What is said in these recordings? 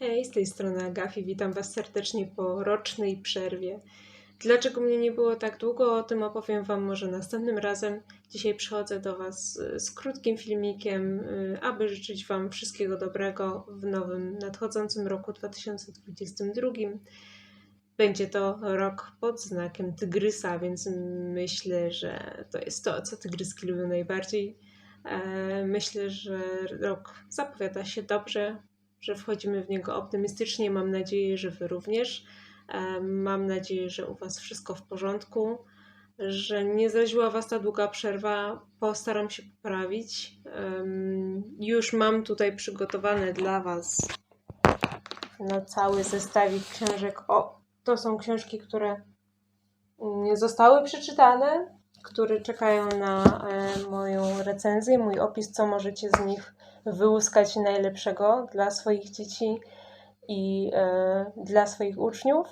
z tej strony Agafi. Witam Was serdecznie po rocznej przerwie. Dlaczego mnie nie było tak długo, o tym opowiem Wam może następnym razem. Dzisiaj przychodzę do Was z krótkim filmikiem, y, aby życzyć Wam wszystkiego dobrego w nowym, nadchodzącym roku 2022. Będzie to rok pod znakiem tygrysa, więc myślę, że to jest to, co tygryski lubią najbardziej. E, Myślę, że rok zapowiada się dobrze, że wchodzimy w niego optymistycznie. Mam nadzieję, że Wy również. Mam nadzieję, że u Was wszystko w porządku, że nie zraziła Was ta długa przerwa. Postaram się poprawić. Już mam tutaj przygotowane dla Was na cały zestawik książek. O, to są książki, które nie zostały przeczytane, które czekają na e, moją recenzję, mój opis, co możecie z nich wyłuskać najlepszego dla swoich dzieci i e, dla swoich uczniów.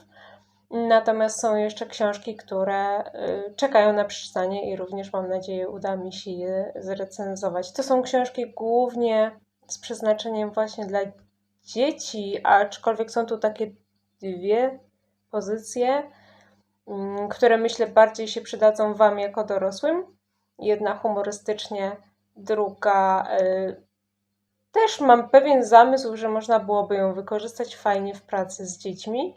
Natomiast są jeszcze książki, które e, czekają na przeczytanie i również mam nadzieję uda mi się je zrecenzować. To są książki głównie z przeznaczeniem właśnie dla dzieci, aczkolwiek są tu takie dwie pozycje, które myślę bardziej się przydadzą Wam jako dorosłym. Jedna humorystycznie, druga y, też mam pewien zamysł, że można byłoby ją wykorzystać fajnie w pracy z dziećmi,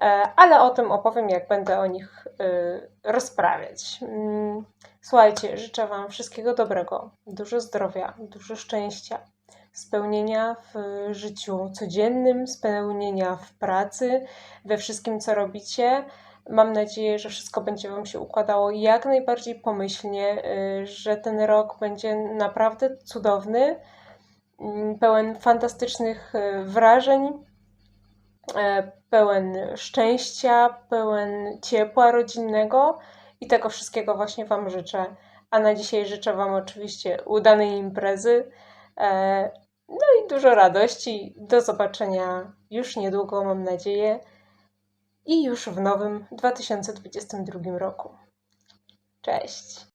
e, ale o tym opowiem, jak będę o nich y, rozprawiać. Mm, Słuchajcie, życzę Wam wszystkiego dobrego, dużo zdrowia, dużo szczęścia, spełnienia w życiu codziennym, spełnienia w pracy, we wszystkim, co robicie. Mam nadzieję, że wszystko będzie Wam się układało jak najbardziej pomyślnie, y, że ten rok będzie naprawdę cudowny, mm, pełen fantastycznych y, wrażeń, e, pełen szczęścia, pełen ciepła rodzinnego i tego wszystkiego właśnie Wam życzę. A na dzisiaj życzę Wam oczywiście udanej imprezy. e, No i dużo radości. Do zobaczenia już niedługo, mam nadzieję. I już w nowym 2022 roku. Cześć!